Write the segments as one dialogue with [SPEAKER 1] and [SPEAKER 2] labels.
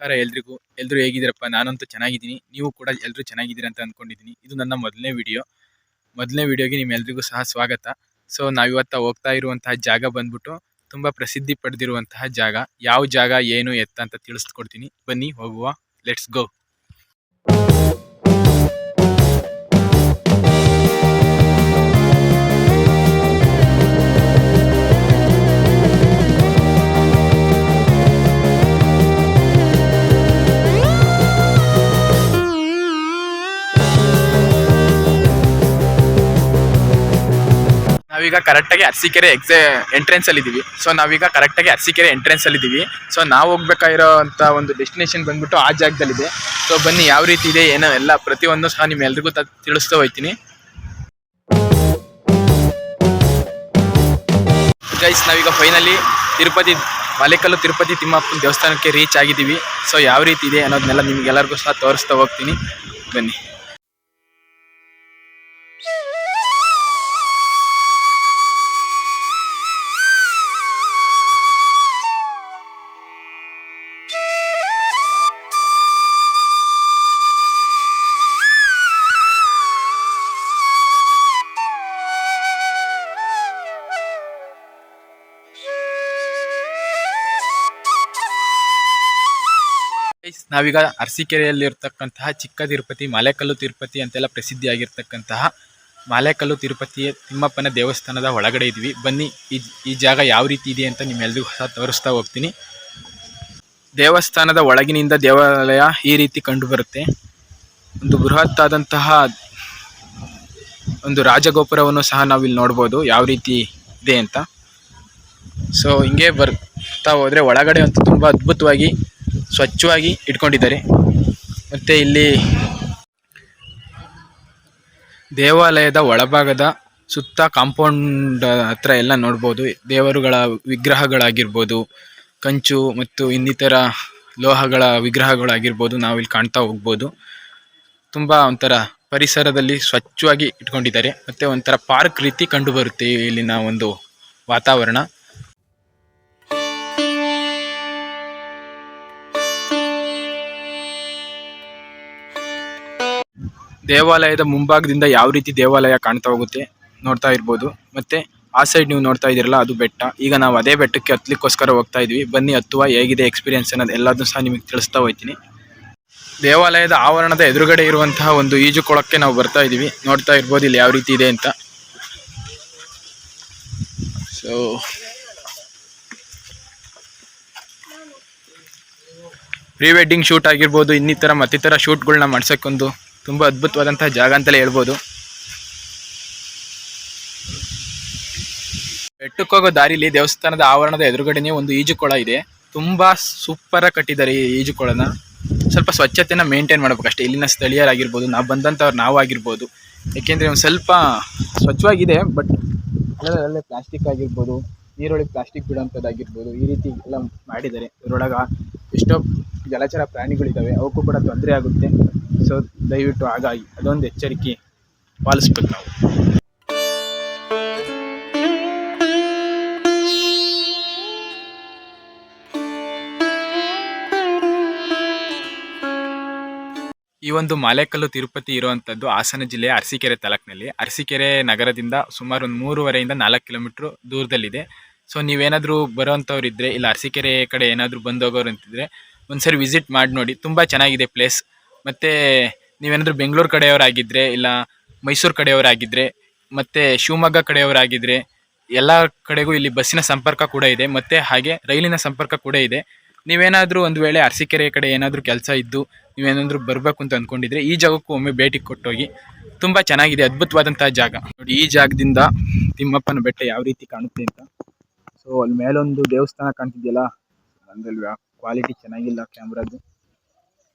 [SPEAKER 1] ನಮಸ್ಕಾರ ಎಲ್ರಿಗೂ. ಎಲ್ಲರೂ ಹೇಗಿದ್ದೀರಪ್ಪ? ನಾನಂತೂ ಚೆನ್ನಾಗಿದ್ದೀನಿ. ನೀವು ಕೂಡ ಎಲ್ಲರೂ ಚೆನ್ನಾಗಿದ್ದೀರಾ ಅಂತ ಅಂದ್ಕೊಂಡಿದ್ದೀನಿ ಇದು ನನ್ನ ಮೊದಲನೇ ವಿಡಿಯೋ. ಮೊದಲನೇ ವಿಡಿಯೋಗೆ ನಿಮ್ಮೆಲ್ರಿಗೂ ಸಹ ಸ್ವಾಗತ. ಸೊ, ನಾವಿವತ್ತ ಹೋಗ್ತಾ ಇರುವಂತಹ ಜಾಗ ಬಂದ್ಬಿಟ್ಟು ತುಂಬ ಪ್ರಸಿದ್ಧಿ ಪಡೆದಿರುವಂತಹ ಜಾಗ. ಯಾವ ಜಾಗ, ಏನು, ಎತ್ತ ಅಂತ ತಿಳಿಸ್ಕೊಡ್ತೀನಿ. ಬನ್ನಿ, ಹೋಗುವ. ಲೆಟ್ಸ್ ಗೋ ನಾವೀಗ ಕರೆಕ್ಟಾಗಿ ಅರಸೀಕೆರೆ ಎಕ್ಸೆ ಎಂಟ್ರೆನ್ಸ್ ಅಲ್ಲಿ ಇದೀವಿ. ಸೊ ನಾವೀಗ ಕರೆಕ್ಟಾಗಿ ಅಲ್ಲಿ ಇದೀವಿ. ಸೊ ನಾವು ಹೋಗ್ಬೇಕಾಗಿರೋ ಅಂತ ಒಂದು ಡೆಸ್ಟಿನೇಷನ್ ಬಂದ್ಬಿಟ್ಟು ಆ ಜಾಗದಲ್ಲಿದೆ. ಸೊ ಬನ್ನಿ ಯಾವ ರೀತಿ ಇದೆ, ಏನೋ ಎಲ್ಲ ಪ್ರತಿಯೊಂದು ಸಹ ನಿಮ್ಮೆಲ್ರಿಗೂ ತಿಳಿಸ್ತಾ ಹೋಗ್ತೀನಿ ಗೈಸ್ ನಾವೀಗ ಫೈನಲಿ ತಿರುಪತಿ, ಮಲೆಕಲ್ಲು ತಿರುಪತಿ ತಿಮ್ಮಪ್ಪನ ದೇವಸ್ಥಾನಕ್ಕೆ ರೀಚ್ ಆಗಿದ್ದೀವಿ. ಸೊ ಯಾವ ರೀತಿ ಇದೆ ಅನ್ನೋದನ್ನೆಲ್ಲ ನಿಮಗೆಲ್ಲರಿಗೂ ಸಹ ತೋರಿಸ್ತಾ ಹೋಗ್ತೀನಿ. ಬನ್ನಿ. ಗೈಸ್ ನಾವೀಗ ಅರಸೀಕೆರೆಯಲ್ಲಿರ್ತಕ್ಕಂತಹ ಚಿಕ್ಕ ತಿರುಪತಿ, ಮಾಲೆಕಲ್ಲು ತಿರುಪತಿ ಅಂತೆಲ್ಲ ಪ್ರಸಿದ್ಧಿಯಾಗಿರ್ತಕ್ಕಂತಹ ಮಾಲೆಕಲ್ಲು ತಿರುಪತಿಯ ತಿಮ್ಮಪ್ಪನ ದೇವಸ್ಥಾನದ ಒಳಗಡೆ ಇದ್ವಿ. ಬನ್ನಿ, ಈ ಈ ಜಾಗ ಯಾವ ರೀತಿ ಇದೆ ಅಂತ ನಿಮ್ಮೆಲ್ಲರಿಗೂ ಸಹ ತೋರಿಸ್ತಾ ಹೋಗ್ತೀನಿ. ದೇವಸ್ಥಾನದ ಒಳಗಿನಿಂದ ದೇವಾಲಯ ಈ ರೀತಿ ಕಂಡುಬರುತ್ತೆ. ಒಂದು ಬೃಹತ್ತಾದಂತಹ ಒಂದು ರಾಜಗೋಪುರವನ್ನು ಸಹ ನಾವಿಲ್ಲಿ ನೋಡ್ಬೋದು ಯಾವ ರೀತಿ ಇದೆ ಅಂತ. ಸೊ ಹಿಂಗೆ ಬರ್ತಾ ಹೋದರೆ ಒಳಗಡೆ ಅಂತೂ ತುಂಬ ಅದ್ಭುತವಾಗಿ ಸ್ವಚ್ಛವಾಗಿ ಇಟ್ಕೊಂಡಿದ್ದಾರೆ. ಮತ್ತು ಇಲ್ಲಿ ದೇವಾಲಯದ ಒಳಭಾಗದ ಸುತ್ತ ಕಾಂಪೌಂಡ್ ಹತ್ರ ಎಲ್ಲ ನೋಡ್ಬೋದು. ದೇವರುಗಳ ವಿಗ್ರಹಗಳಾಗಿರ್ಬೋದು, ಕಂಚು ಮತ್ತು ಇನ್ನಿತರ ಲೋಹಗಳ ವಿಗ್ರಹಗಳಾಗಿರ್ಬೋದು ನಾವು ಇಲ್ಲಿ ಕಾಣ್ತಾ ಹೋಗ್ಬೋದು. ತುಂಬ ಒಂಥರ ಪರಿಸರದಲ್ಲಿ ಸ್ವಚ್ಛವಾಗಿ ಇಟ್ಕೊಂಡಿದ್ದಾರೆ. ಮತ್ತು ಒಂಥರ ಪಾರ್ಕ್ ರೀತಿ ಕಂಡುಬರುತ್ತೆ ಇಲ್ಲಿನ ಒಂದು ವಾತಾವರಣ. ದೇವಾಲಯದ ಮುಂಭಾಗದಿಂದ ಯಾವ ರೀತಿ ದೇವಾಲಯ ಕಾಣ್ತಾ ಹೋಗುತ್ತೆ ನೋಡ್ತಾ ಇರ್ಬೋದು. ಮತ್ತೆ ಆ ಸೈಡ್ ನೀವು ನೋಡ್ತಾ ಇದ್ದೀರಲ್ಲ, ಅದು ಬೆಟ್ಟ. ಈಗ ನಾವು ಅದೇ ಬೆಟ್ಟಕ್ಕೆ ಹತ್ಲಿಕ್ಕೋಸ್ಕರ ಹೋಗ್ತಾ ಇದೀವಿ. ಬನ್ನಿ, ಹತ್ತುವ, ಹೇಗಿದೆ ಎಕ್ಸ್ಪೀರಿಯನ್ಸ್ ಅನ್ನೋದು ಎಲ್ಲದನ್ನು ಸಹ ನಿಮಗೆ ತಿಳಿಸ್ತಾ ಹೋಗ್ತೀನಿ. ದೇವಾಲಯದ ಆವರಣದ ಎದುರುಗಡೆ ಇರುವಂತಹ ಒಂದು ಈಜು ಕೊಳಕ್ಕೆ ನಾವು ಬರ್ತಾ ಇದೀವಿ. ನೋಡ್ತಾ ಇರ್ಬೋದು ಇಲ್ಲಿ ಯಾವ ರೀತಿ ಇದೆ ಅಂತ. ಸೊ ಪ್ರೀ ವೆಡ್ಡಿಂಗ್ ಶೂಟ್ ಆಗಿರ್ಬೋದು, ಇನ್ನಿತರ ಮತ್ತಿತರ ಶೂಟ್ಗಳನ್ನ ಮಾಡ್ಸೋಕ್ಕೊಂದು ತುಂಬ ಅದ್ಭುತವಾದಂತಹ ಜಾಗ ಅಂತಲೇ ಹೇಳ್ಬೋದು. ಬೆಟ್ಟಕ್ಕೋಗೋ ದಾರಿಲಿ ದೇವಸ್ಥಾನದ ಆವರಣದ ಎದುರುಗಡೆನೇ ಒಂದು ಈಜುಕೊಳ ಇದೆ. ತುಂಬ ಸೂಪರ್ ಕಟ್ಟಿದ್ದಾರೆ ಈ ಈಜುಕೊಳನ. ಸ್ವಲ್ಪ ಸ್ವಚ್ಛತೆನ ಮೇಂಟೈನ್ ಮಾಡ್ಬೇಕು ಅಷ್ಟೇ ಇಲ್ಲಿನ ಸ್ಥಳೀಯರಾಗಿರ್ಬೋದು, ನಾವು ಬಂದಂಥವ್ರು ನಾವು ಆಗಿರ್ಬೋದು. ಏಕೆಂದರೆ ಒಂದು ಸ್ವಲ್ಪ ಸ್ವಚ್ಛವಾಗಿದೆ, ಬಟ್ ಅಲ್ಲೇ ಪ್ಲಾಸ್ಟಿಕ್ ಆಗಿರ್ಬೋದು, ನೀರೊಳಗೆ ಪ್ಲಾಸ್ಟಿಕ್ ಬಿಡೋಂಥದ್ದಾಗಿರ್ಬೋದು ಈ ರೀತಿ ಎಲ್ಲ ಮಾಡಿದ್ದಾರೆ. ಇದರೊಳಗೆ ಎಷ್ಟೋ ಜಲಚರ ಪ್ರಾಣಿಗಳಿದ್ದಾವೆ ಅವಕ್ಕೂ ಕೂಡ ತೊಂದರೆ ಆಗುತ್ತೆ. ಸೊ ದಯವಿಟ್ಟು ಹಾಗಾಗಿ ಅದೊಂದು ಎಚ್ಚರಿಕೆ ಪಾಲಿಸ್ಬೇಕು ನಾವು. ಈ ಒಂದು ಮಾಲೆಕಲ್ಲು ತಿರುಪತಿ ಇರುವಂಥದ್ದು ಹಾಸನ ಜಿಲ್ಲೆಯ ಅರಸೀಕೆರೆ ತಾಲೂಕಿನಲ್ಲಿ. ಅರಸೀಕೆರೆ ನಗರದಿಂದ ಸುಮಾರು ಒಂದು ಮೂರುವರೆಯಿಂದ ನಾಲ್ಕು ಕಿಲೋಮೀಟ್ರ್ ದೂರದಲ್ಲಿದೆ. ಸೊ ನೀವೇನಾದರೂ ಬರೋವಂಥವ್ರು ಇದ್ದರೆ ಇಲ್ಲ ಅರಸೀಕೆರೆ ಕಡೆ ಏನಾದರೂ ಬಂದೋಗೋರು ಅಂತಿದ್ರೆ, ಒಂದ್ಸರಿ ವಿಸಿಟ್ ಮಾಡಿ ನೋಡಿ. ತುಂಬ ಚೆನ್ನಾಗಿದೆ ಪ್ಲೇಸ್. ಮತ್ತು ನೀವೇನಾದರೂ ಬೆಂಗಳೂರು ಕಡೆಯವರಾಗಿದ್ದರೆ ಇಲ್ಲ ಮೈಸೂರು ಕಡೆಯವರಾಗಿದ್ದರೆ ಮತ್ತು ಶಿವಮೊಗ್ಗ ಕಡೆಯವರಾಗಿದ್ದರೆ ಎಲ್ಲ ಕಡೆಗೂ ಇಲ್ಲಿ ಬಸ್ಸಿನ ಸಂಪರ್ಕ ಕೂಡ ಇದೆ, ಮತ್ತು ಹಾಗೆ ರೈಲಿನ ಸಂಪರ್ಕ ಕೂಡ ಇದೆ. ನೀವೇನಾದರೂ ಒಂದು ವೇಳೆ ಅರಸೀಕೆರೆ ಕಡೆ ಏನಾದರೂ ಕೆಲಸ ಇದ್ದು ನೀವೇನಾದರೂ ಬರಬೇಕು ಅಂತ ಅಂದ್ಕೊಂಡಿದ್ರೆ ಈ ಜಾಗಕ್ಕೂ ಒಮ್ಮೆ ಭೇಟಿ ಕೊಟ್ಟೋಗಿ. ತುಂಬ ಚೆನ್ನಾಗಿದೆ ಅದ್ಭುತವಾದಂಥ ಜಾಗ. ನೋಡಿ, ಈ ಜಾಗದಿಂದ ತಿಮ್ಮಪ್ಪನ ಬೆಟ್ಟ ಯಾವ ರೀತಿ ಕಾಣುತ್ತೆ ಅಂತ. ಸೊ ಅಲ್ಲಿ ಮೇಲೊಂದು ದೇವಸ್ಥಾನ ಕಾಣ್ತಿದೆಯಲ್ಲ? ಅಂದ್ರೆ ಕ್ವಾಲಿಟಿ ಚೆನ್ನಾಗಿಲ್ಲ ಕ್ಯಾಮ್ರಾದು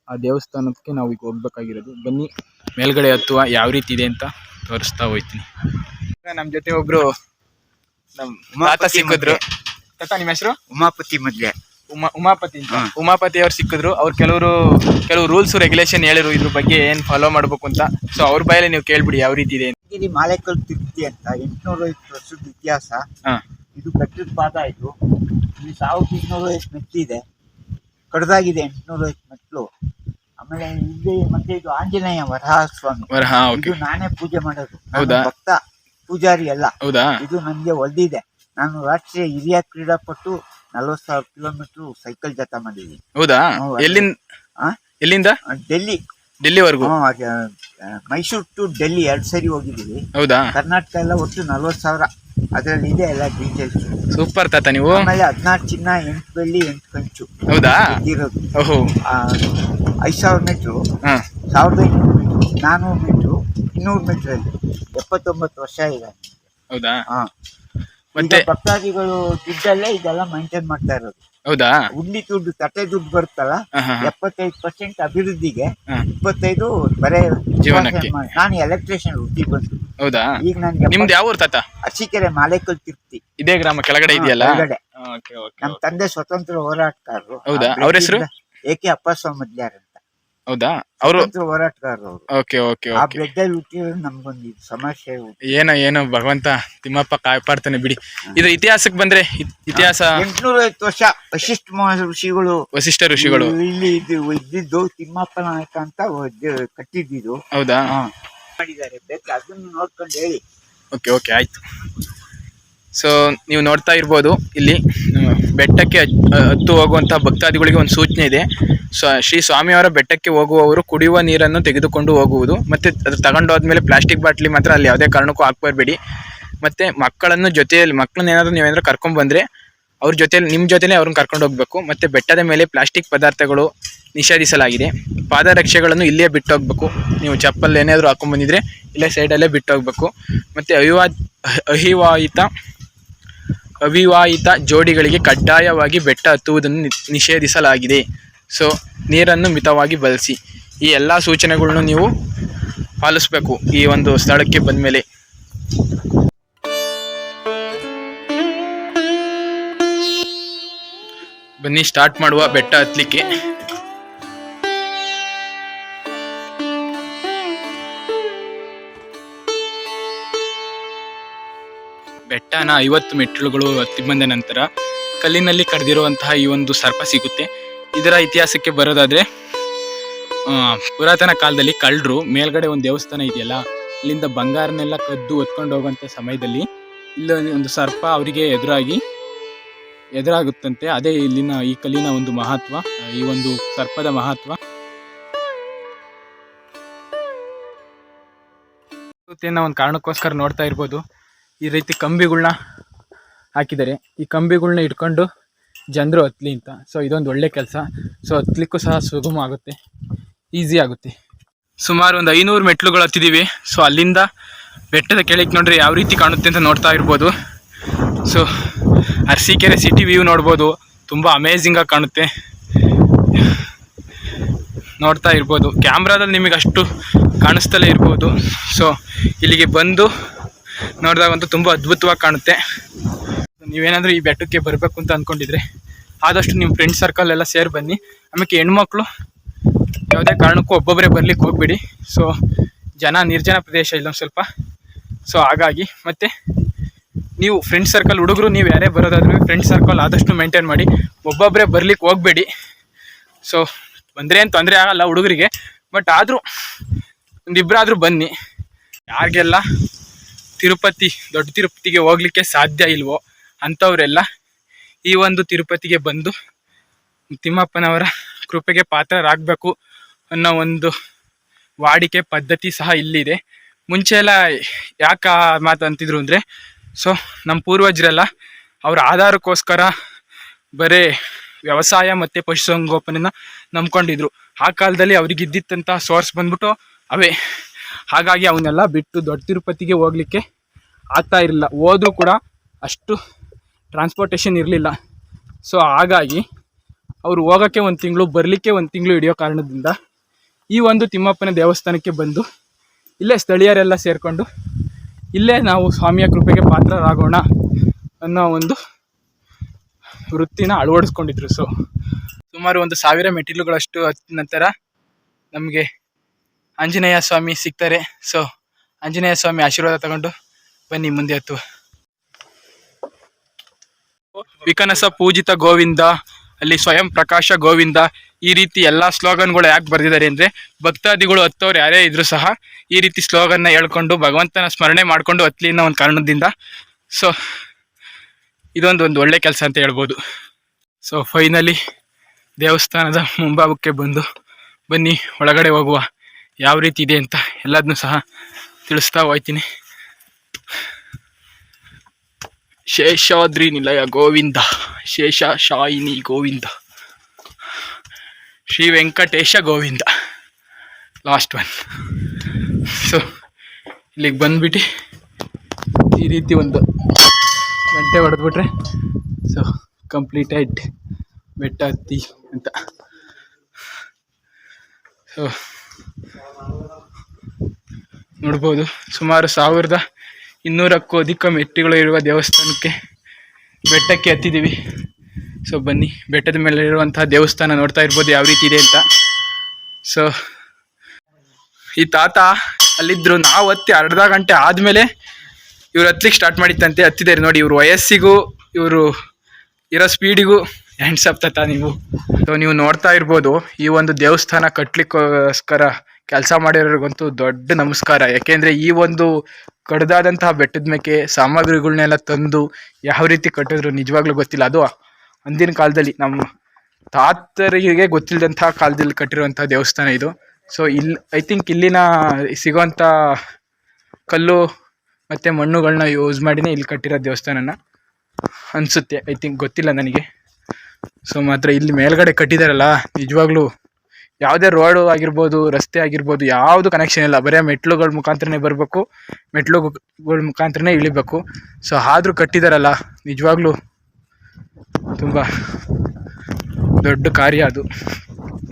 [SPEAKER 1] ಆ ದೇವಸ್ಥಾನಕ್ಕೆ ನಾವು ಈಗ ಹೋಗ್ಬೇಕಾಗಿರೋದು. ಬನ್ನಿ ಮೇಲ್ಗಡೆ ಹತ್ತುವ ಯಾವ ರೀತಿ ಇದೆ ಅಂತ ತೋರಿಸ್ತಾ ಹೋಗ್ತೀನಿ. ನಮ್ಮ ಜೊತೆ ಒಬ್ರು ನಮ್ಮ ತಾತ ಸಿಕ್ಕಿದ್ರು. ತಾತ ನಿಮ್ಮ ಹೆಸರು?
[SPEAKER 2] ಉಮಾಪತಿ ಮದ್ಲೆ
[SPEAKER 1] ಉಮಾ ಉಮಾಪತಿ ಉಮಾಪತಿ ಅವ್ರು ಸಿಕ್ಕಿದ್ರು. ಅವ್ರು ಕೆಲವರು ಕೆಲವು ರೂಲ್ಸ್ ರೆಗ್ಯುಲೇಷನ್ ಹೇಳಿರು ಇದ್ರ ಬಗ್ಗೆ ಏನ್ ಫಾಲೋ ಮಾಡ್ಬೇಕು ಅಂತ. ಸೊ ಅವ್ರ ಬಾಯಲ್ಲಿ ನೀವು ಕೇಳ್ಬಿಡಿ ಯಾವ ರೀತಿ ಇದೆ.
[SPEAKER 2] ಇಲ್ಲಿ ಮಾಲೆಕಲ್ ತೃಪ್ತಿ ಅಂತ ಎಂಟುನೂರ ಐವತ್ತು ವರ್ಷದ ಇತಿಹಾಸ. ಇದು ಕಟ್ಟಿದ ಪಾದ ಇದು. ಇಲ್ಲಿ ಸಾವಿರದ ಇನ್ನೂರ ಐವತ್ತು ಇದೆ ಕಡ್ದಾಗಿದೆ ಎಂಟ್ನೂರೈವತ್ತು ಮೆಟ್ಲು ಆಮೇಲೆ ಇಲ್ಲಿ ಮತ್ತೆ ಇದು ಆಂಜನೇಯ ವರಹ ಸ್ವಾಮಿ
[SPEAKER 1] ವರಹ
[SPEAKER 2] ಇದು ನಾನೇ ಪೂಜೆ ಮಾಡೋದು. ನಾನು
[SPEAKER 1] ಹೌದಾ?
[SPEAKER 2] ಭಕ್ತ ಪೂಜಾರಿ ಅಲ್ಲ.
[SPEAKER 1] ಹೌದಾ?
[SPEAKER 2] ಇದು ನನಗೆ ಒಲ್ದಿದೆ ನಾನು ರಾಷ್ಟ್ರೀಯ ಹಿರಿಯ ಕ್ರೀಡಾಪಟು ನಲ್ವತ್ ಸಾವಿರ ಕಿಲೋಮೀಟರ್ ಸೈಕಲ್ ಜತ ಮಾಡಿದ್ದೀನಿ.
[SPEAKER 1] ಹೌದಾ?
[SPEAKER 2] ಹೌದು.
[SPEAKER 1] ಎಲ್ಲಿಂದ?
[SPEAKER 2] ಆ?
[SPEAKER 1] ಎಲ್ಲಿಂದ?
[SPEAKER 2] ಡೆಲ್ಲಿ.
[SPEAKER 1] ಡೆಲ್ಲಿವರೆಗೂ?
[SPEAKER 2] ಹ್ಮ್, ಅದ್, ಆ, ಮೈಸೂರು ಟು ಡೆಲ್ಲಿ ಎರಡು ಸರಿ ಹೋಗಿದ್ದೀವಿ.
[SPEAKER 1] ಹೌದಾ?
[SPEAKER 2] ಕರ್ನಾಟಕ ಎಲ್ಲ ಒಟ್ಟು ನಲ್ವತ್ತು ಸಾವಿರ. ಅದರಲ್ಲಿ ಇದೆ ಎಲ್ಲ ಡೀಟೇಲ್ಸ್
[SPEAKER 1] ಸೂಪರ್ ತಾತ ನೀವು.
[SPEAKER 2] ಆಮೇಲೆ ಹದಿನಾರು ಚಿನ್ನ ಎಂಟು ಬೆಳ್ಳಿ ಎಂಟು ಕಂಚು.
[SPEAKER 1] ಹೌದಾ?
[SPEAKER 2] ಇರೋದು
[SPEAKER 1] ಓಹೋ.
[SPEAKER 2] ಐದು ಸಾವಿರ ಮೀಟ್ರು. ಸಾವಿರದ ಐನೂರು ಮೀಟ್ರು ನಾನ್ನೂರು ಮೀಟ್ರು ಇನ್ನೂರು ಮೀಟ್ರಲ್ಲಿ ಎಪ್ಪತ್ತೊಂಬತ್ತು ವರ್ಷ ಇದೆ.
[SPEAKER 1] ಹೌದಾ?
[SPEAKER 2] ಹಾ.
[SPEAKER 1] ಮತ್ತೆ?
[SPEAKER 2] ಭಕ್ತಾದಿಗಳು ದುಡ್ಡಲ್ಲೇ ಇದೆಲ್ಲ ಮೈಂಟೈನ್ ಮಾಡ್ತಾ ಇರೋದು.
[SPEAKER 1] ಹೌದಾ?
[SPEAKER 2] ಉಂಡಿ ದುಡ್ಡು ತಟ್ಟೆ ದುಡ್ಡು ಬರುತ್ತಲ್ಲ. ಎಪ್ಪತ್ತೈದು ಪರ್ಸೆಂಟ್ ಅಭಿವೃದ್ಧಿಗೆ. ಇಪ್ಪತ್ತೈದು ಬರೇ
[SPEAKER 1] ಜೀವನಕ್ಕೆ.
[SPEAKER 2] ನಾನು ಎಲೆಕ್ಟ್ರಿಷಿಯನ್ ವೃತ್ತಿ ಬಂತು
[SPEAKER 1] ಹೌದಾ?
[SPEAKER 2] ಈಗ ನನ್ಗೆ
[SPEAKER 1] ನಿಮ್ದು ಯಾವ ಊರು ತಾತ?
[SPEAKER 2] ಅರಸೀಕೆರೆ ಮಾಲೇಕಲ್ ತಿರ್ತಿ
[SPEAKER 1] ಇದೇ ಗ್ರಾಮ ಕೆಳಗಡೆ ಇದೆಯಲ್ಲ?
[SPEAKER 2] ನಮ್ಮ ತಂದೆ ಸ್ವತಂತ್ರ ಹೋರಾಟಗಾರರು.
[SPEAKER 1] ಹೌದಾ? ಅವ್ರ ಹೆಸ್ರು?
[SPEAKER 2] ಎ ಕೆ ಅಪ್ಪಸ್ವಾಮಿ ಸ್ವಾಮಿ
[SPEAKER 1] ಹೌದಾ? ಅವರು
[SPEAKER 2] ಹೋರಾಟಗಾರರು ಅವರು
[SPEAKER 1] ಓಕೆ ಓಕೆ
[SPEAKER 2] ಆ
[SPEAKER 1] ಓಕೆ
[SPEAKER 2] ನಮ್ಗೊಂದು ಸಮಸ್ಯೆ.
[SPEAKER 1] ಏನೋ ಏನೋ ಭಗವಂತ ತಿಮ್ಮಪ್ಪ ಕಾಪಾಡ್ತಾನೆ ಬಿಡಿ. ಇದು ಇತಿಹಾಸಕ್ಕೆ ಬಂದ್ರೆ ಇತ್- ಇತಿಹಾಸ
[SPEAKER 2] ಎಂಟ್ನೂರೈವತ್ತು ವರ್ಷ ವಶಿಷ್ಠ ಮಹರ್ಷಿ ಋಷಿಗಳು.
[SPEAKER 1] ವಸಿಷ್ಠ ಋಷಿಗಳು.
[SPEAKER 2] ಇಲ್ಲಿ ಇದು ಇದ್ದಿದ್ದು ತಿಮ್ಮಪ್ಪ ನಾಯಕ ಅಂತ ಕಟ್ಟಿದ್ದು ಕಟ್ಟಿದ್ದಿದ್ದು.
[SPEAKER 1] ಹೌದಾ?
[SPEAKER 2] ಮಾಡಿದ್ದಾರೆ. ಬೇಕಾ ಅದನ್ನ ನೋಡ್ಕೊಂಡು ಹೇಳಿ.
[SPEAKER 1] ಓಕೆ ಓಕೆ ಆಯ್ತು. ಸೊ ನೀವು ನೋಡ್ತಾ ಇರ್ಬೋದು, ಇಲ್ಲಿ ಬೆಟ್ಟಕ್ಕೆ ಹತ್ತು ಹೋಗುವಂಥ ಭಕ್ತಾದಿಗಳಿಗೆ ಒಂದು ಸೂಚನೆ ಇದೆ. ಸ್ವ ಶ್ರೀ ಸ್ವಾಮಿಯವರ ಬೆಟ್ಟಕ್ಕೆ ಹೋಗುವವರು ಕುಡಿಯುವ ನೀರನ್ನು ತೆಗೆದುಕೊಂಡು ಹೋಗುವುದು, ಮತ್ತು ಅದು ತಗೊಂಡೋದ್ಮೇಲೆ ಪ್ಲಾಸ್ಟಿಕ್ ಬಾಟ್ಲಿ ಮಾತ್ರ ಅಲ್ಲಿ ಯಾವುದೇ ಕಾರಣಕ್ಕೂ ಹಾಕ್ಬರ್ಬೇಡಿ. ಮತ್ತು ಮಕ್ಕಳನ್ನು ಜೊತೆಯಲ್ಲಿ, ಮಕ್ಕಳನ್ನ ಏನಾದರೂ ನೀವೇನಾದ್ರೂ ಕರ್ಕೊಂಡ್ಬಂದರೆ ಅವ್ರ ಜೊತೆಲಿ ನಿಮ್ಮ ಜೊತೆಲೇ ಅವ್ರನ್ನ ಕರ್ಕೊಂಡು ಹೋಗ್ಬೇಕು. ಮತ್ತು ಬೆಟ್ಟದ ಮೇಲೆ ಪ್ಲಾಸ್ಟಿಕ್ ಪದಾರ್ಥಗಳು ನಿಷೇಧಿಸಲಾಗಿದೆ. ಪಾದರಕ್ಷೆಗಳನ್ನು ಇಲ್ಲೇ ಬಿಟ್ಟು ಹೋಗ್ಬೇಕು ನೀವು ಚಪ್ಪಲ್ ಏನಾದರೂ ಹಾಕೊಂಡ್ಬಂದಿದ್ರೆ ಇಲ್ಲೇ ಸೈಡಲ್ಲೇ ಬಿಟ್ಟು ಹೋಗ್ಬೇಕು ಮತ್ತು ಅವಿವಾ ಅಹಿವಾಹಿತ ಅವಿವಾಹಿತ ಜೋಡಿಗಳಿಗೆ ಕಡ್ಡಾಯವಾಗಿ ಬೆಟ್ಟ ಹತ್ತುವುದನ್ನು ನಿಷೇಧಿಸಲಾಗಿದೆ. ಸೊ, ನೀರನ್ನು ಮಿತವಾಗಿ ಬಳಸಿ. ಈ ಎಲ್ಲ ಸೂಚನೆಗಳನ್ನು ನೀವು ಪಾಲಿಸಬೇಕು ಈ ಒಂದು ಸ್ಥಳಕ್ಕೆ ಬಂದಮೇಲೆ. ಬನ್ನಿ ಸ್ಟಾರ್ಟ್ ಮಾಡುವ ಬೆಟ್ಟ ಹತ್ತಲಿಕ್ಕೆ ಬೆಟ್ಟನ ಐವತ್ತು ಮೆಟ್ಟಿಲುಗಳು ಹತ್ತಿ ಬಂದ ನಂತರ ಕಲ್ಲಿನಲ್ಲಿ ಕಡ್ದಿರುವಂತಹ ಈ ಒಂದು ಸರ್ಪ ಸಿಗುತ್ತೆ. ಇದರ ಇತಿಹಾಸಕ್ಕೆ ಬರೋದಾದ್ರೆ ಪುರಾತನ ಕಾಲದಲ್ಲಿ ಕಳ್ಳರು ಮೇಲ್ಗಡೆ ಒಂದು ದೇವಸ್ಥಾನ ಇದೆಯಲ್ಲ ಇಲ್ಲಿಂದ ಬಂಗಾರನೆಲ್ಲ ಕದ್ದು ಹೊತ್ಕೊಂಡು ಹೋಗುವಂಥ ಸಮಯದಲ್ಲಿ ಇಲ್ಲಿ ಒಂದು ಸರ್ಪ ಅವರಿಗೆ ಎದುರಾಗಿ, ಎದುರಾಗುತ್ತಂತೆ. ಅದೇ ಇಲ್ಲಿನ ಈ ಕಲ್ಲಿನ ಒಂದು ಮಹತ್ವ, ಈ ಒಂದು ಸರ್ಪದ ಮಹತ್ವ. ಒಂದು ಕಾರಣಕ್ಕೋಸ್ಕರ ನೋಡ್ತಾ ಇರ್ಬೋದು. ಈ ರೀತಿ ಕಂಬಿಗಳನ್ನ ಹಾಕಿದ್ದಾರೆ. ಈ ಕಂಬಿಗಳನ್ನ ಇಟ್ಕೊಂಡು ಜನರು ಹತ್ತಲಿ ಅಂತ. ಸೊ ಇದೊಂದು ಒಳ್ಳೆ ಕೆಲಸ. ಸೊ ಹತ್ತಲಿಕ್ಕೂ ಸಹ ಸುಗಮ ಆಗುತ್ತೆ. ಈಸಿ ಆಗುತ್ತೆ. ಸುಮಾರು ಒಂದು ಐನೂರು ಮೆಟ್ಲುಗಳು ಹತ್ತಿದ್ದೀವಿ ಸೊ ಅಲ್ಲಿಂದ ಬೆಟ್ಟದ ಕೆಳಕ್ಕೆ ನೋಡ್ರಿ ಯಾವ ರೀತಿ ಕಾಣುತ್ತೆ ಅಂತ ನೋಡ್ತಾ ಇರ್ಬೋದು. ಸೊ ಅರಸೀಕೆರೆ ಸಿಟಿ ವ್ಯೂ ನೋಡ್ಬೋದು. ತುಂಬ ಅಮೇಝಿಂಗಾಗಿ ಕಾಣುತ್ತೆ. ನೋಡ್ತಾ ಇರ್ಬೋದು. ಕ್ಯಾಮ್ರಾದಲ್ಲಿ ನಿಮಗೆ ಅಷ್ಟು ಕಾಣಿಸ್ತಲೇ ಇರ್ಬೋದು. ಸೊ ಇಲ್ಲಿಗೆ ಬಂದು ನೋಡಿದಾಗಂತೂ ತುಂಬ ಅದ್ಭುತವಾಗಿ ಕಾಣುತ್ತೆ. ನೀವೇನಾದರೂ ಈ ಬೆಟ್ಟಕ್ಕೆ ಬರಬೇಕು ಅಂತ ಅಂದ್ಕೊಂಡಿದ್ರೆ ಆದಷ್ಟು ನಿಮ್ಮ ಫ್ರೆಂಡ್ ಸರ್ಕಲ್ ಎಲ್ಲ ಸೇರಿ ಬನ್ನಿ. ಆಮೇಲೆ ಹೆಣ್ಮಕ್ಳು ಯಾವುದೇ ಕಾರಣಕ್ಕೂ ಒಬ್ಬೊಬ್ಬರೇ ಬರಲಿಕ್ಕೆ ಹೋಗಬೇಡಿ. ಸೊ ಜನ ನಿರ್ಜನ ಪ್ರದೇಶ ಇಲ್ಲೊಂದು ಸ್ವಲ್ಪ. ಸೊ ಹಾಗಾಗಿ ಮತ್ತು ನೀವು ಫ್ರೆಂಡ್ ಸರ್ಕಲ್ ಹುಡುಗರು ನೀವು ಯಾರೇ ಬರೋದಾದ್ರೂ ಫ್ರೆಂಡ್ ಸರ್ಕಲ್ ಆದಷ್ಟು ಮೇಂಟೈನ್ ಮಾಡಿ. ಒಬ್ಬೊಬ್ಬರೇ ಬರ್ಲಿಕ್ಕೆ ಹೋಗಬೇಡಿ. ಸೊ ಬಂದರೆ ಏನು ತೊಂದರೆ ಆಗಲ್ಲ ಹುಡುಗರಿಗೆ. ಬಟ್ ಆದರೂ ಒಂದಿಬ್ಬರಾದರೂ ಬನ್ನಿ. ಯಾರಿಗೆಲ್ಲ ತಿರುಪತಿ, ದೊಡ್ಡ ತಿರುಪತಿಗೆ ಹೋಗ್ಲಿಕ್ಕೆ ಸಾಧ್ಯ ಇಲ್ವೋ ಅಂಥವರೆಲ್ಲ ಈ ಒಂದು ತಿರುಪತಿಗೆ ಬಂದು ತಿಮ್ಮಪ್ಪನವರ ಕೃಪೆಗೆ ಪಾತ್ರರಾಗಬೇಕು ಅನ್ನೋ ಒಂದು ವಾಡಿಕೆ ಪದ್ಧತಿ ಸಹ ಇಲ್ಲಿದೆ. ಮುಂಚೆ ಎಲ್ಲ ಯಾಕೆ ಮಾತು ಅಂತಿದ್ರು ಅಂದರೆ, ಸೊ ನಮ್ಮ ಪೂರ್ವಜರೆಲ್ಲ ಅವರ ಆಧಾರಕ್ಕೋಸ್ಕರ ಬರೇ ವ್ಯವಸಾಯ ಮತ್ತು ಪಶುಸಂಗೋಪನೆನ ನಂಬ್ಕೊಂಡಿದ್ರು. ಆ ಕಾಲದಲ್ಲಿ ಅವ್ರಿಗೆ ಇದ್ದಿತ್ತಂಥ ಸೋರ್ಸ್ ಬಂದ್ಬಿಟ್ಟು ಅವೇ. ಹಾಗಾಗಿ ಅವನ್ನೆಲ್ಲ ಬಿಟ್ಟು ದೊಡ್ಡ ತಿರುಪತಿಗೆ ಹೋಗ್ಲಿಕ್ಕೆ ಆಗ್ತಾ ಇರಲಿಲ್ಲ. ಹೋದ್ರೂ ಕೂಡ ಅಷ್ಟು ಟ್ರಾನ್ಸ್ಪೋರ್ಟೇಷನ್ ಇರಲಿಲ್ಲ. ಸೊ ಹಾಗಾಗಿ ಅವರು ಹೋಗೋಕ್ಕೆ ಒಂದು ತಿಂಗಳು, ಬರಲಿಕ್ಕೆ ಒಂದು ತಿಂಗಳು ಹಿಡಿಯೋ ಕಾರಣದಿಂದ ಈ ಒಂದು ತಿಮ್ಮಪ್ಪನ ದೇವಸ್ಥಾನಕ್ಕೆ ಬಂದು ಇಲ್ಲೇ ಸ್ಥಳೀಯರೆಲ್ಲ ಸೇರಿಕೊಂಡು ಇಲ್ಲೇ ನಾವು ಸ್ವಾಮಿಯ ಕೃಪೆಗೆ ಪಾತ್ರರಾಗೋಣ ಅನ್ನೋ ಒಂದು ವೃತ್ತಿನ ಅಳವಡಿಸ್ಕೊಂಡಿದ್ರು. ಸೊ ಸುಮಾರು ಒಂದು ಸಾವಿರ ಮೆಟ್ಟಿಲುಗಳಷ್ಟು ಹತ್ತಿದ ನಂತರ ನಮಗೆ ಆಂಜನೇಯ ಸ್ವಾಮಿ ಸಿಗ್ತಾರೆ. ಸೊ ಆಂಜನೇಯ ಸ್ವಾಮಿ ಆಶೀರ್ವಾದ ತಗೊಂಡು ಬನ್ನಿ, ಮುಂದೆ ಹತ್ತು ವಿಕನಸ ಪೂಜಿತ ಗೋವಿಂದ, ಅಲ್ಲಿ ಸ್ವಯಂ ಪ್ರಕಾಶ ಗೋವಿಂದ, ಈ ರೀತಿ ಎಲ್ಲ ಸ್ಲೋಗನ್ಗಳು ಯಾಕೆ ಬರೆದಿದ್ದಾರೆ ಅಂದರೆ, ಭಕ್ತಾದಿಗಳು ಹತ್ತೋರು ಯಾರೇ ಇದ್ರೂ ಸಹ ಈ ರೀತಿ ಸ್ಲೋಗನ್ನ ಹೇಳ್ಕೊಂಡು, ಭಗವಂತನ ಸ್ಮರಣೆ ಮಾಡಿಕೊಂಡು ಹತ್ಲಿ ಅನ್ನೋ ಒಂದು ಕಾರಣದಿಂದ. ಸೊ ಇದೊಂದು ಒಂದು ಒಳ್ಳೆ ಕೆಲಸ ಅಂತ ಹೇಳ್ಬೋದು. ಸೊ ಫೈನಲಿ ದೇವಸ್ಥಾನದ ಮುಂಭಾಗಕ್ಕೆ ಬಂದು, ಬನ್ನಿ, ಒಳಗಡೆ ಹೋಗುವ. ಯಾವ ರೀತಿ ಇದೆ ಅಂತ ಎಲ್ಲದನ್ನೂ ಸಹ ತಿಳಿಸ್ತಾ ಹೋಗ್ತೀನಿ. Sheshadri Nilaya Govinda Shesha Shayini Govinda Shri Venkatesha Govinda last one so ಇಲ್ಲಿಗೆ ಬಂದ್ಬಿಟ್ಟು ಈ ರೀತಿ ಒಂದು ಗಂಟೆ ಹೊಡೆದ್ಬಿಟ್ರೆ ಸೊ ಕಂಪ್ಲೀಟೆಡ್ ಬೆಟ್ಟ ಹತ್ತಿ ಅಂತ. ಸೊ ನೋಡ್ಬೋದು. ಸುಮಾರು ಸಾವಿರದ ಇನ್ನೂರಕ್ಕೂ ಅಧಿಕ ಮೆಟ್ಟಿಗಳು ಇರುವ ದೇವಸ್ಥಾನಕ್ಕೆ ಬೆಟ್ಟಕ್ಕೆ ಹತ್ತಿದ್ದೀವಿ. ಸೊ ಬನ್ನಿ. ಬೆಟ್ಟದ ಮೇಲೆ ಇರುವಂತಹ ದೇವಸ್ಥಾನ ನೋಡ್ತಾ ಇರ್ಬೋದು, ಯಾವ ರೀತಿ ಇದೆ ಅಂತ. ಸೊ ಈ ತಾತ ಅಲ್ಲಿದ್ರು, ನಾವು ಹತ್ತಿ ಅರ್ಧ ಗಂಟೆ ಆದಮೇಲೆ ಇವ್ರು ಹತ್ತಲಿಕ್ಕೆ ಸ್ಟಾರ್ಟ್ ಮಾಡಿತ್ತಂತೆ. ಹತ್ತಿದ್ದಾರೆ ನೋಡಿ, ಇವ್ರ ವಯಸ್ಸಿಗೂ, ಇವರು ಇರೋ ಸ್ಪೀಡಿಗೂ ಹ್ಯಾಂಡ್ಸ್ ಅಪ್ ತಾತ ನೀವು. ಸೊ ನೀವು ನೋಡ್ತಾ ಇರ್ಬೋದು, ಈ ಒಂದು ದೇವಸ್ಥಾನ ಕಟ್ಟಲಿಕ್ಕೋಸ್ಕರ ಕೆಲಸ ಮಾಡಿರೋರಿಗಂತೂ ದೊಡ್ಡ ನಮಸ್ಕಾರ. ಯಾಕೆಂದರೆ ಈ ಒಂದು ಕಡ್ದಾದಂತಹ ಬೆಟ್ಟದ ಮೇಕೆ ಸಾಮಗ್ರಿಗಳನ್ನೆಲ್ಲ ತಂದು ಯಾವ ರೀತಿ ಕಟ್ಟಿದ್ರು ನಿಜವಾಗ್ಲೂ ಗೊತ್ತಿಲ್ಲ. ಅದು ಅಂದಿನ ಕಾಲದಲ್ಲಿ ನಮ್ಮ ತಾತರಿಗೆ ಗೊತ್ತಿಲ್ಲದಂತಹ ಕಾಲದಲ್ಲಿ ಕಟ್ಟಿರುವಂತಹ ದೇವಸ್ಥಾನ ಇದು. ಸೊ ಇಲ್ಲಿ ಐ ಥಿಂಕ್ ಇಲ್ಲಿನ ಸಿಗೋವಂಥ ಕಲ್ಲು ಮತ್ತು ಮಣ್ಣುಗಳನ್ನ ಯೂಸ್ ಮಾಡಿನೇ ಇಲ್ಲಿ ಕಟ್ಟಿರೋ ದೇವಸ್ಥಾನನ ಅನಿಸುತ್ತೆ. ಐ ಥಿಂಕ್ ಗೊತ್ತಿಲ್ಲ ನನಗೆ. ಸೊ ಮಾತ್ರ ಇಲ್ಲಿ ಮೇಲ್ಗಡೆ ಕಟ್ಟಿದಾರಲ್ಲ, ನಿಜವಾಗ್ಲೂ ಯಾವುದೇ ರೋಡು ಆಗಿರ್ಬೋದು, ರಸ್ತೆ ಆಗಿರ್ಬೋದು, ಯಾವುದು ಕನೆಕ್ಷನ್ ಇಲ್ಲ. ಬರೀ ಮೆಟ್ಲುಗಳ ಮುಖಾಂತರನೇ ಬರಬೇಕು ಮೆಟ್ಲುಗಳ ಮುಖಾಂತರನೇ ಇಳಿಬೇಕು. ಸೊ ಆದರೂ ಕಟ್ಟಿದಾರಲ್ಲ, ನಿಜವಾಗ್ಲೂ ತುಂಬ ದೊಡ್ಡ ಕಾರ್ಯ ಅದು.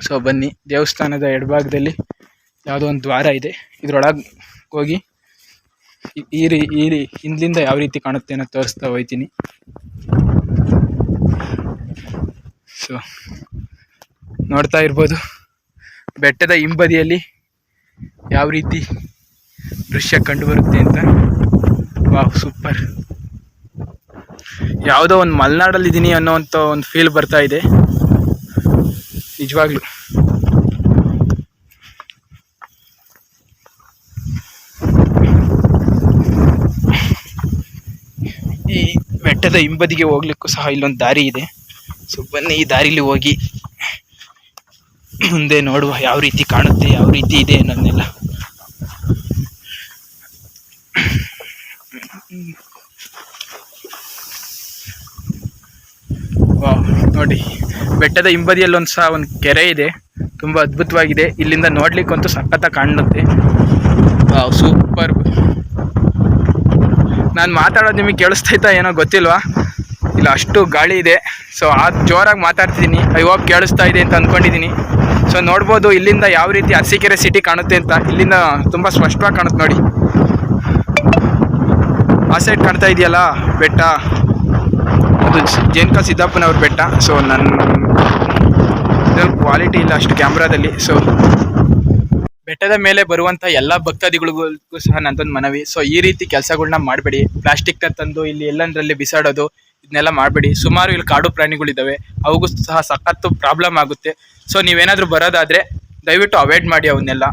[SPEAKER 1] ಸೊ ಬನ್ನಿ, ದೇವಸ್ಥಾನದ ಎಡಭಾಗದಲ್ಲಿ ಯಾವುದೋ ಒಂದು ದ್ವಾರ ಇದೆ. ಇದರೊಳಗೆ ಹೋಗಿ, ಈ- ರೀ, ಈ ರೀ ಹಿಂದಿಂದ ಯಾವ ರೀತಿ ಕಾಣುತ್ತೆ ಅನ್ನೋ ತೋರಿಸ್ತಾ ಹೋಗ್ತೀನಿ. ಸೊ ನೋಡ್ತಾ ಇರ್ಬೋದು. ಬೆಟ್ಟದ ಹಿಂಬದಿಯಲ್ಲಿ ಯಾವ ರೀತಿ ದೃಶ್ಯ ಕಂಡು ಬರುತ್ತೆ ಅಂತ? Wow super. ಯಾವುದೋ ಒಂದು ಮಲೆನಾಡಲ್ಲಿ ಇದ್ದೀನಿ ಅನ್ನೋವಂಥ ಒಂದು ಫೀಲ್ ಬರ್ತಾ ಇದೆ. ನಿಜವಾಗ್ಲೂ. ಈ ಬೆಟ್ಟದ ಹಿಂಬದಿಗೆ ಹೋಗ್ಲಿಕ್ಕೂ ಸಹ ಇಲ್ಲೊಂದು ದಾರಿ ಇದೆ. ಸೊ ಬನ್ನಿ ಈ ದಾರಿಲಿ ಹೋಗಿ ಮುಂದೆ ನೋಡುವ ಯಾವ ರೀತಿ ಕಾಣುತ್ತೆ, ಯಾವ ರೀತಿ ಇದೆ ಅನ್ನೋದನ್ನೆಲ್ಲ. ನೋಡಿ, ಬೆಟ್ಟದ ಹಿಂಬದಿಯಲ್ಲಿ ಒಂದು ಸಹ ಒಂದು ಕೆರೆ ಇದೆ. ತುಂಬ ಅದ್ಭುತವಾಗಿದೆ. ಇಲ್ಲಿಂದ ನೋಡ್ಲಿಕ್ಕಂತೂ ಸಖತ್ತಾಗಿ ಕಾಣುತ್ತೆ. ಸೂಪರ್. ನಾನು ಮಾತಾಡೋದು ನಿಮಗೆ ಕೇಳಿಸ್ತೈತಾ ಏನೋ ಗೊತ್ತಿಲ್ವಾ? ಇಲ್ಲ, ಅಷ್ಟು ಗಾಳಿ ಇದೆ. ಸೊ ಆ ಜೋರಾಗಿ ಮಾತಾಡ್ತಿದ್ದೀನಿ. ಇವಾಗ ಕೇಳಿಸ್ತಾ ಇದೆ ಅಂತ ಅಂದ್ಕೊಂಡಿದ್ದೀನಿ ಸೊ ನೋಡ್ಬೋದು ಇಲ್ಲಿಂದ ಯಾವ ರೀತಿ ಅರಸೀಕೆರೆ ಸಿಟಿ ಕಾಣುತ್ತೆ ಅಂತ. ಇಲ್ಲಿಂದ ತುಂಬ ಸ್ಪಷ್ಟವಾಗಿ ಕಾಣುತ್ತೆ ನೋಡಿ. ಆ ಸೈಡ್ ಕಾಣ್ತಾ ಇದೆಯಲ್ಲ, ಬೆಟ್ಟ. ಅದು ಜೇನ್ಕ ಸಿದ್ದಪ್ಪನವ್ರ ಬೆಟ್ಟ. ಸೊ ನನ್ನ ಕ್ವಾಲಿಟಿ ಇಲ್ಲ ಅಷ್ಟು ಕ್ಯಾಮ್ರಾದಲ್ಲಿ. ಸೊ ಬೆಟ್ಟದ ಮೇಲೆ ಬರುವಂಥ ಎಲ್ಲ ಭಕ್ತಾದಿಗಳಿಗೂ ಸಹ ನಂದೊಂದು ಮನವಿ. ಸೊ ಈ ರೀತಿ ಕೆಲಸಗಳನ್ನ ಮಾಡಬೇಡಿ. ಪ್ಲಾಸ್ಟಿಕ್ನ ತಂದು ಇಲ್ಲಿ ಎಲ್ಲಂದ್ರಲ್ಲಿ ಬಿಸಾಡೋದು ಇದನ್ನೆಲ್ಲ ಮಾಡಬೇಡಿ. ಸುಮಾರು ಇಲ್ಲಿ ಕಾಡು ಪ್ರಾಣಿಗಳಿದ್ದಾವೆ. ಅವಕ್ಕೂ ಸಹ ಸಖತ್ತು ಪ್ರಾಬ್ಲಮ್ ಆಗುತ್ತೆ. ಸೊ ನೀವೇನಾದರೂ ಬರೋದಾದರೆ ದಯವಿಟ್ಟು ಅವಾಯ್ಡ್ ಮಾಡಿ ಅವನ್ನೆಲ್ಲ.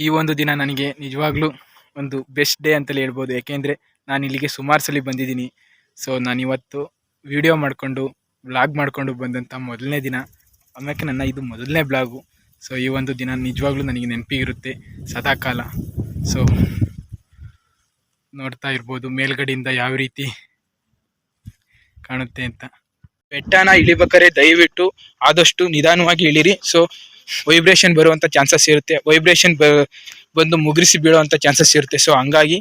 [SPEAKER 1] ಈ ಒಂದು ದಿನ ನನಗೆ ನಿಜವಾಗ್ಲೂ ಒಂದು ಬೆಸ್ಟ್ ಡೇ ಅಂತಲೇ ಹೇಳ್ಬೋದು. ಯಾಕೆಂದರೆ ನಾನು ಇಲ್ಲಿಗೆ ಸುಮಾರು ಸಲ ಬಂದಿದ್ದೀನಿ. ಸೊ ನಾನು ಇವತ್ತು ವಿಡಿಯೋ ಮಾಡಿಕೊಂಡು ಬ್ಲಾಗ್ ಮಾಡಿಕೊಂಡು ಬಂದಂಥ ಮೊದಲನೇ ದಿನ. ಆಮೇಲೆ ನನ್ನ ಇದು ಮೊದಲನೇ ಬ್ಲಾಗು ಸೊ ಈ ಒಂದು ದಿನ ನಿಜವಾಗ್ಲೂ ನನಗೆ ನೆನಪಿಗಿರುತ್ತೆ. ಸದಾಕಾಲ. ಸೊ ನೋಡ್ತಾ ಇರ್ಬೋದು ಮೇಲ್ಗಡೆಯಿಂದ ಯಾವ ರೀತಿ ಕಾಣುತ್ತೆ ಅಂತ. ಬೆಟ್ಟನ ಇಳಿಬೇಕಾದ್ರೆ ದಯವಿಟ್ಟು ಆದಷ್ಟು ನಿಧಾನವಾಗಿ ಇಳಿರಿ. ಸೊ ವೈಬ್ರೇಷನ್ ಬರುವಂಥ ಚಾನ್ಸಸ್ ಇರುತ್ತೆ. ವೈಬ್ರೇಷನ್ ಬಂದು ಮುಗಿಸಿ ಬೀಳುವಂತ ಚಾನ್ಸಸ್ ಇರುತ್ತೆ. ಸೊ ಹಂಗಾಗಿ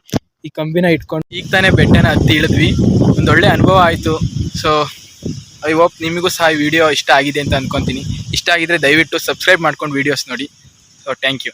[SPEAKER 1] ಈ ಕಂಬಿನ ಇಟ್ಕೊಂಡು ಈಗ ತಾನೇ ಬೆಟ್ಟನ ಹತ್ತಿ ಇಳಿದ್ವಿ. ಒಂದೊಳ್ಳೆ ಅನುಭವ ಆಯಿತು. ಸೊ ಐ ಹೋಪ್ ನಿಮಗೂ ಸಹ ಈ ವಿಡಿಯೋ ಇಷ್ಟ ಆಗಿದೆ ಅಂತ ಅನ್ಕೊಂತೀನಿ. ಇಷ್ಟ ಆಗಿದ್ರೆ ದಯವಿಟ್ಟು ಸಬ್ಸ್ಕ್ರೈಬ್ ಮಾಡ್ಕೊಂಡು ವಿಡಿಯೋಸ್ ನೋಡಿ. So thank you